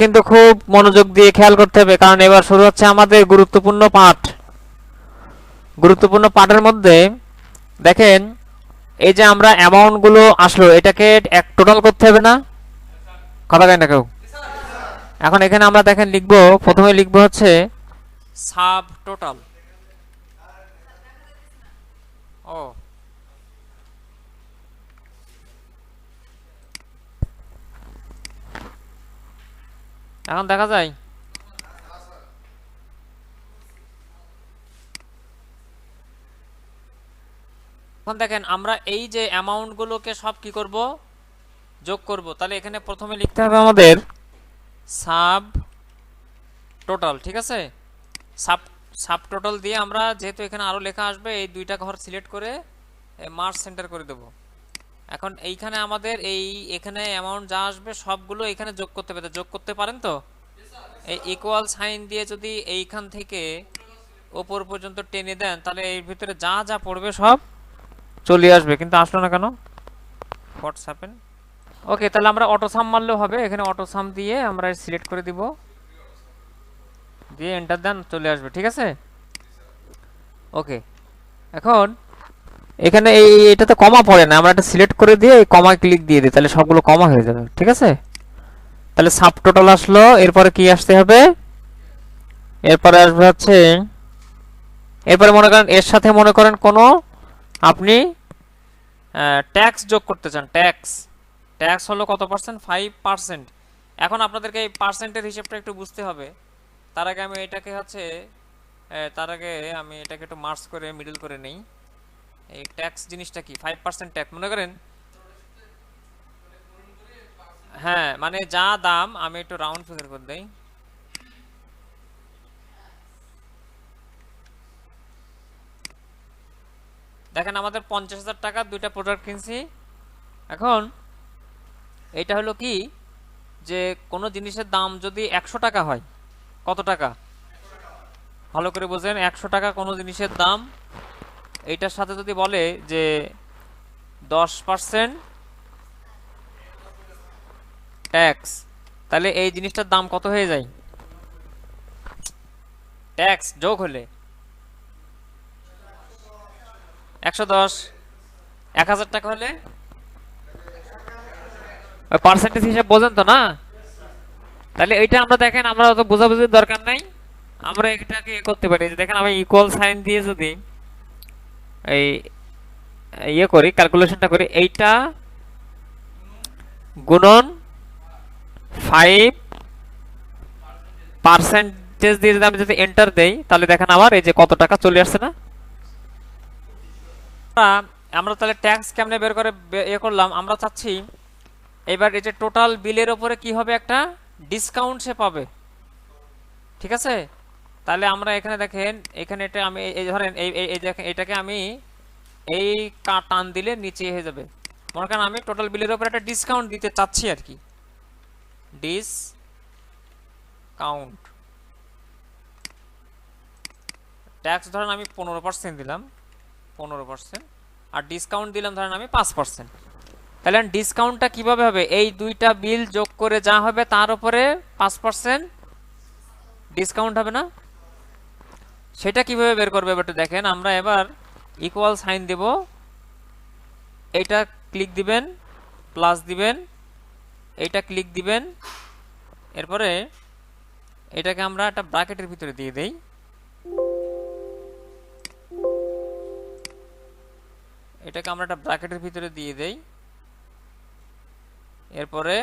কিন্তু খুব মনোযোগ দিয়ে খেয়াল করতে হবে, কারণ এবার শুরু হচ্ছে আমাদের গুরুত্বপূর্ণ পাঠ। গুরুত্বপূর্ণ পাঠের মধ্যে দেখেন, এই যে আমরা অ্যামাউন্টগুলো আসলো, এটাকে এক টোটাল করতে হবে না? কথা কেন কেউ? এখন এখানে আমরা দেখেন লিখব, প্রথমে লিখব হচ্ছে সাব টোটাল এখন দেখা যায়। এখন দেখেন আমরা এই যে অ্যামাউন্ট গুলোকে সব কি করব? যোগ করব। তাহলে এখানে প্রথমে লিখতে হবে আমাদের সাব টোটাল ঠিক আছে? সাব সাব টোটাল দিয়ে আমরা যেহেতু এখানে আরও লেখা আসবে এই দুইটা ঘর সিলেক্ট করে মার্চ সেন্টার করে দেব। এখন এইখানে আমাদের এই এখানে অ্যামাউন্ট যা আসবে সবগুলো এখানে যোগ করতে তো যোগ করতে পারেন তো? এই ইকুয়াল সাইন দিয়ে যদি এইখান থেকে ওপর পর্যন্ত টেনে দেন, তাহলে এর ভিতরে যা যা পড়বে সব চলে আসবে। কিন্তু আসলো না কেন? হোয়াটস হ্যাপেন ওকে তাহলে আমরা অটো সাম মারলেও হবে। এখানে অটো সাম দিয়ে আমরা সিলেক্ট করে দিব। দিয়ে এন্টার দেন, চলে আসবে। ঠিক আছে? ওকে এখন এখানে এই এটাতে কমা পড়ে না, আমরা এটা সিলেক্ট করে দিয়ে কমা ক্লিক দিয়ে দিই, তাহলে সবগুলো কমা হয়ে যাবে, ঠিক আছে? তাহলে সাব টোটাল আসলো, এরপরে কি আসতে হবে? এরপরে আসবে হচ্ছে, এরপরে মনে করেন, এর সাথে মনে করেন কোনো, আপনি ট্যাক্স যোগ করতে চান ট্যাক্স ট্যাক্স হলো কত পার্সেন্ট ফাইভ পার্সেন্ট এখন আপনাদেরকে এই পার্সেন্টের হিসেবটা একটু বুঝতে হবে। তার আগে আমি এটাকে হচ্ছে তার আগে আমি এটাকে একটু মার্কস করে মিডল করে নেই। এই ট্যাক্স জিনিসটা কি? ফাইভ পার্সেন্ট ট্যাক্স মনে করেন? হ্যাঁ মানে যা দাম, আমি একটু রাউন্ড ফিগার করে দেখেন, আমাদের পঞ্চাশ হাজার টাকা দুইটা প্রোডাক্ট কিনছি। এখন এটা হলো কি? যে কোনো জিনিসের দাম যদি একশো টাকা হয়, কত টাকা? ভালো করে বোঝেন, একশো টাকা কোনো জিনিসের দাম এইটার সাথে যদি বলে যে দশ পার্সেন্ট ট্যাক্স তাহলে এই জিনিসটার দাম কত হয়ে যায়? ট্যাক্স যোগ হলে একশো দশ, এক হাজার টাকা হলে? পার্সেন্টেজ হিসাব বোঝেন তো না? তাহলে এইটা আমরা দেখেন, আমরা অত বোঝাবুঝির দরকার নাই। আমরা এটাকে করতে পারি। দেখেন, আমি ইকুয়াল সাইন দিয়ে যদি এই ইয়ে করি ক্যালকুলেশনটা করি, এইটা গুণন ফাইভ পার্সেন্টেজ দিয়ে যদি আমি যদি এন্টার দেই, তাহলে দেখেন আমার এই যে কত টাকা চলে আসছে না? আমরা- তাহলে ট্যাক্স কেমনে বের করে ইয়ে করলাম, আমরা চাচ্ছি এবার এই যে টোটাল বিলের ওপরে কি হবে একটা? ডিসকাউন্ট সে পাবে। ঠিক আছে? তাহলে আমরা এখানে দেখেন, এখানে এটা আমি, এই- ধরেন, এই এটাকে আমি এই টান দিলে নিচে হয়ে যাবে। মনে করেন আমি টোটাল বিলের উপরে একটা ডিসকাউন্ট দিতে চাচ্ছি আর কি। ডিস কাউন্ট ট্যাক্স ধরেন আমি পনেরো পার্সেন্ট দিলাম, পনেরো পার্সেন্ট আর ডিসকাউন্ট দিলাম ধরেন আমি পাঁচ পার্সেন্ট তাহলে ডিসকাউন্টটা কীভাবে হবে? এই দুইটা বিল যোগ করে যা হবে তার উপরে পাঁচ পার্সেন্ট ডিসকাউন্ট হবে না? সেটা কীভাবে বের করবে? এবার দেখেন, আমরা এবার ইকুয়াল সাইন দেব। এইটা ক্লিক দিবেন প্লাস দিবেন এইটা ক্লিক দিবেন। এরপরে এটাকে আমরা একটা ব্রাকেটের ভিতরে দিয়ে দেই। এটাকে আমরা একটা ব্রাকেটের ভিতরে দিয়ে দেই। এরপরে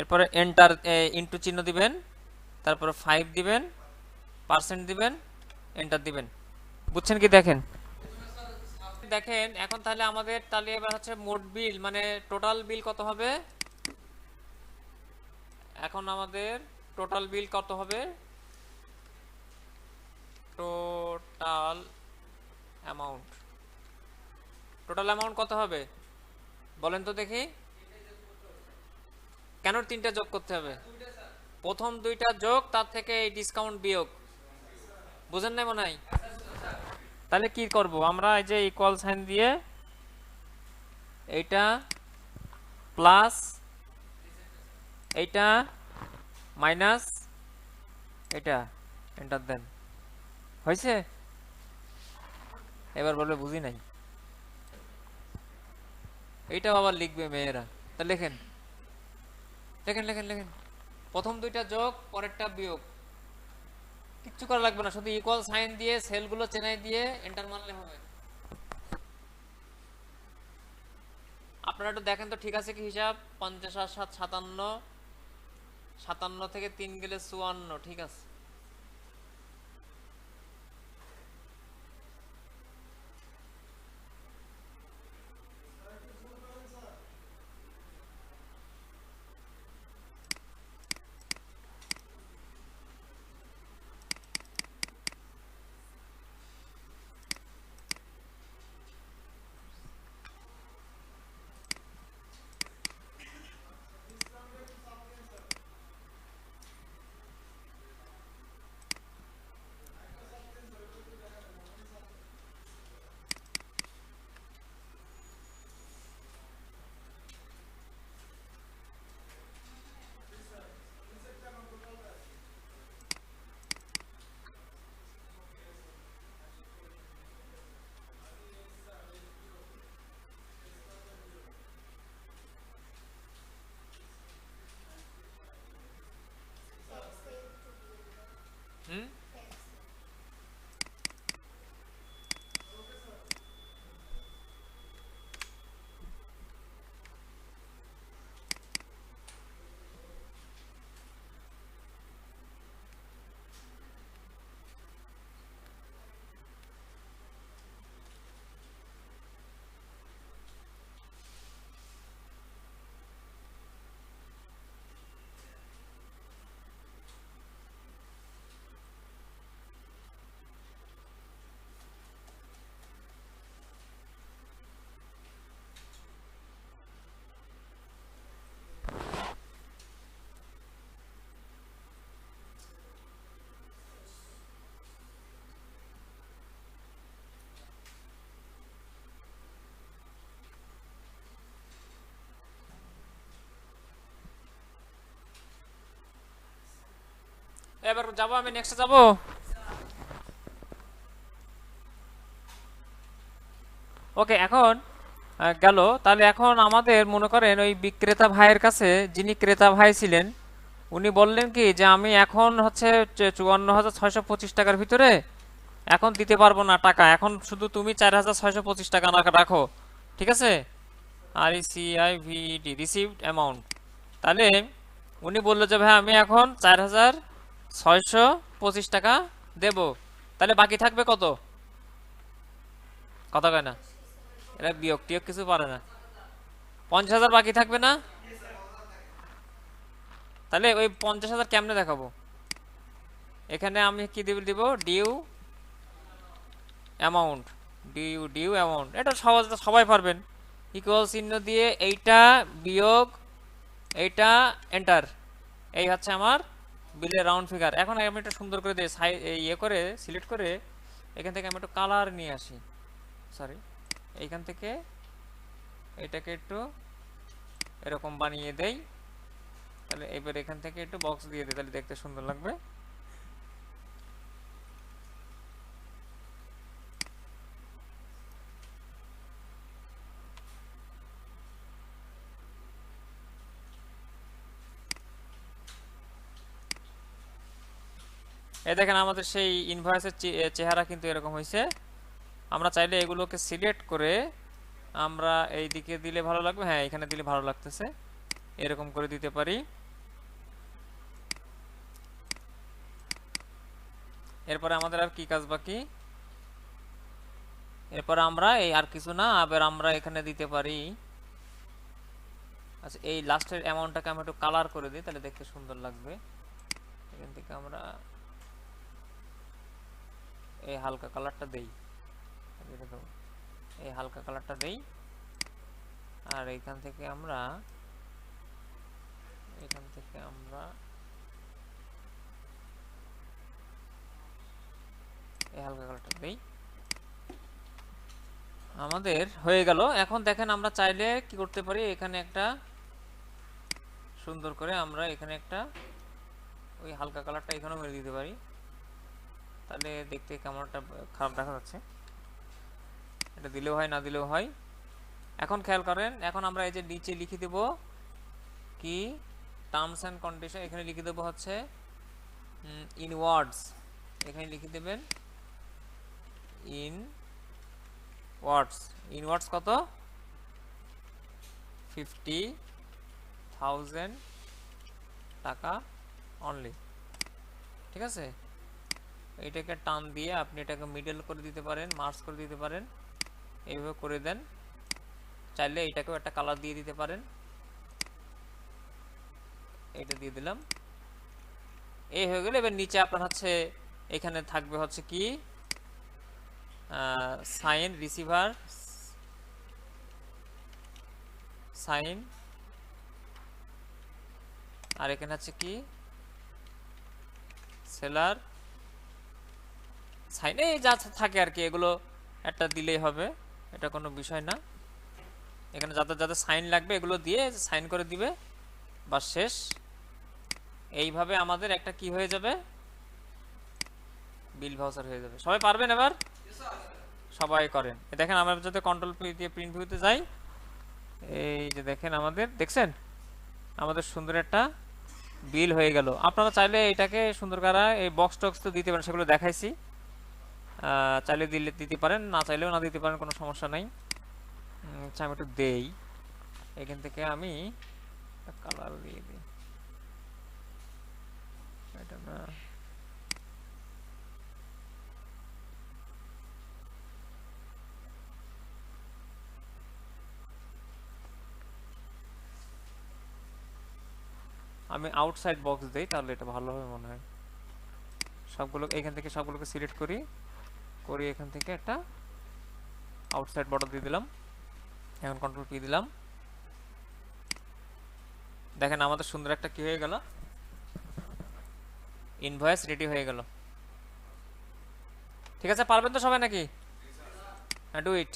এরপরে এন্টার ইনটু চিহ্ন দিবেন। তারপরে ফাইভ দিবেন পার্সেন্ট দিবেন এন্টার দিবেন। বুঝছেন কি দেখেন? দেখেন, এখন তাহলে আমাদের তাহলে এবার হচ্ছে মোট বিল মানে টোটাল বিল কত হবে? এখন আমাদের টোটাল বিল কত হবে? টোটাল অ্যামাউন্ট টোটাল অ্যামাউন্ট কত হবে? বলেন তো দেখি। কেন তিনটা যোগ করতে হবে? প্রথম দুইটা যোগ, তার থেকে এই ডিসকাউন্ট বিয়োগ। বুঝেন নাই মনে তাহলে কি করব? আমরা এই যে ইকুয়াল সাইন দিয়ে এইটা প্লাস এইটা মাইনাস এটা এন্টার দেন। হয়েছে? এবার বলবে বুঝি নাই। এইটাও আবার লিখবে মেয়েরা। তা লেখেন। লেখেন লেখেন লেখেন। প্রথম দুইটা যোগ, পরেরটা বিয়োগ। কিচ্ছু করা লাগবে না, শুধু ইকুয়াল সাইন দিয়ে সেলগুলো চেনাই দিয়ে এন্টার মারলে হবে। আপনারা একটু দেখেন তো, ঠিক আছে কি হিসাব? পঞ্চাশ আর সাত সাতান্ন। সাতান্ন থেকে তিন গেলে চুয়ান্ন, ঠিক আছে। এবার যাব আমি নেক্সট যাব? ওকে এখন গেল। তাহলে এখন আমাদের মনে করেন ওই বিক্রেতা ভাইয়ের কাছে, যিনি ক্রেতা ভাই ছিলেন, উনি বললেন কি যে আমি এখন হচ্ছে চুয়ান্ন হাজার ছয়শো পঁচিশ টাকার ভিতরে এখন দিতে পারব না টাকা। এখন শুধু তুমি চার হাজার ছয়শো পঁচিশ টাকা রাখ- ঠিক আছে? আর সি আই ভিডি রিসিভড অ্যামাউন্ট তাহলে উনি বলল যে, ভাই, আমি এখন চার হাজার ছয়শো পঁচিশ টাকা দেব। তাহলে বাকি থাকবে কত? কত কয় না? এরা বিয়োগ টিয়োগ কিছু পারে না। পঞ্চাশ হাজার বাকি থাকবে না? তাহলে ওই পঞ্চাশ হাজার কেমনে দেখাবো? এখানে আমি কি দিব দিব? Due amount due due amount এটা সহজ সবাই পারবেন। ইকুয়াল চিহ্ন দিয়ে এইটা বিয়োগ, এইটা এন্টার এই হচ্ছে আমার বিলের রাউন্ড ফিগার এখন আমি একটা সুন্দর করে দিয়ে সাই ইয়ে করে সিলেক্ট করে, এখান থেকে আমি একটু কালার নিয়ে আসি। সরি এইখান থেকে এটাকে একটু এরকম বানিয়ে দেই। তাহলে এবার এখান থেকে একটু বক্স দিয়ে দিই, তাহলে দেখতে সুন্দর লাগবে। এই দেখেন আমাদের সেই ইনভয়েসের চেহারা কিন্তু এরকম হয়েছে আমরা চাইলে এগুলোকে সিলেক্ট করে আমরা এই দিকে দিলে ভালো লাগবে হ্যাঁ এখানে দিলে ভালো লাগতেছে। এরকম করে দিতে পারি। এরপরে আমাদের আর কি কাজ বাকি? এরপর আমরা এই আর কিছু না, আবার আমরা এখানে দিতে পারি। আচ্ছা এই লাস্টের অ্যামাউন্টটাকে আমরা একটু কালার করে দিই, তাহলে দেখতে সুন্দর লাগবে। এখান থেকে আমরা এই হালকা কালারটা দেই। এই হালকা কালারটা দেই। আর এইখান থেকে আমরা এখান থেকে আমরা, এই হালকা কালারটা দেই। আমাদের হয়ে গেল। এখন দেখেন আমরা চাইলে কি করতে পারি, এখানে একটা সুন্দর করে আমরা এখানে একটা ওই হালকা কালারটা এখানেও মেরে দিতে পারি। তাহলে দেখতে একটা খারাপ দেখা যাচ্ছে। এটা দিলেও হয়, না দিলেও হয়। এখন খেয়াল করেন, এখন আমরা এই যে নিচে লিখে দেব কি টার্মস অ্যান্ড কন্ডিশন এখানে লিখে দেবো হচ্ছে ইন ওয়ার্ডস এখানে লিখে দেবেন ইন ওয়ার্ডস ইন ওয়ার্ডস কত? ফিফটি থাউজেন্ড টাকা অনলি ঠিক আছে? এইটাকে টান দিয়ে আপনি এটাকে মিডল করে দিতে পারেন মার্চ করে দিতে পারেন। এইভাবে করে দেন। চাইলে এটাকেও একটা কালার দিয়ে দিতে পারেন। এটা দিয়ে দিলাম। এই হয়ে গেলে এবার নিচে আপনার হচ্ছে, এখানে থাকবে হচ্ছে কি? সাইন রিসিভার সাইন আর এখানে হচ্ছে কি? সেলার সাইনে যা থাকে আর কি, এগুলো একটা দিলেই হবে, এটা কোনো বিষয় না। এখানে যাদের যাদের সাইন লাগবে, এগুলো দিয়ে সাইন করে দিবে বা শেষ। এইভাবে আমাদের একটা কি হয়ে যাবে? বিল ভাউচার হয়ে যাবে। সবাই পারবেন এবার? সবাই করেন। দেখেন, আমরা যদি কন্ট্রোল দিয়ে প্রিন্ট ভিউতে যাই, এই যে দেখেন আমাদের, দেখছেন? আমাদের সুন্দর একটা বিল হয়ে গেল। আপনারা চাইলে এটাকে সুন্দর করা এই বক্স টক্স তো দিতে পারেন, সেগুলো দেখাইছি। চাইলে দিলে দিতে পারেন, না চাইলেও না দিতে পারেন, কোনো সমস্যা নাই। আচ্ছা আমি একটু দেই। এখান থেকে আমি কালার দিয়ে দিই। আমি আউটসাইড বক্স দেই, তাহলে এটা ভালো হবে মনে হয়। সবগুলো, এখান থেকে সবগুলোকে সিলেক্ট করি। করে এখান থেকে একটা আউটসাইড বর্ডার দিয়ে দিলাম। এখন কন্ট্রোল পি দিলাম। দেখেন আমাদের সুন্দর একটা কি হয়ে গেল। ইনভয়েস রেডি হয়ে গেল। ঠিক আছে, পারবেন তো সবাই নাকি? হ্যাঁ ডু ইট